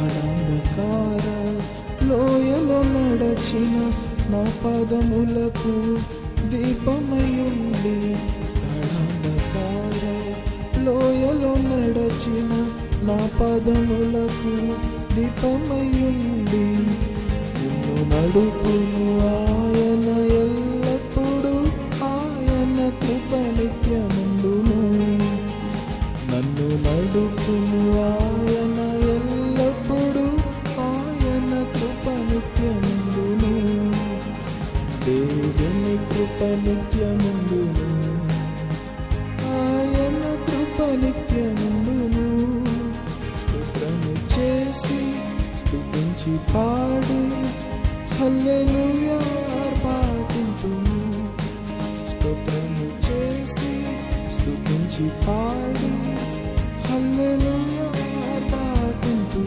గాఢాంధకార లోయలో నడచిన నా పాదములకు దీపమయుండి గాఢాంధకార లోయలో నడచిన నా పాదములకు దీపమయుండి నిన్ను నడుపును ఆయన దేవుని కృప నిత్యముందును. ఆయన కృప నిత్యముందును. స్తోత్రము చేసి స్థుతించి పాడి. హల్లెలూయా పాటింతును స్తోత్రము చేసి స్థుతించి పాడి. హల్లెలూయా.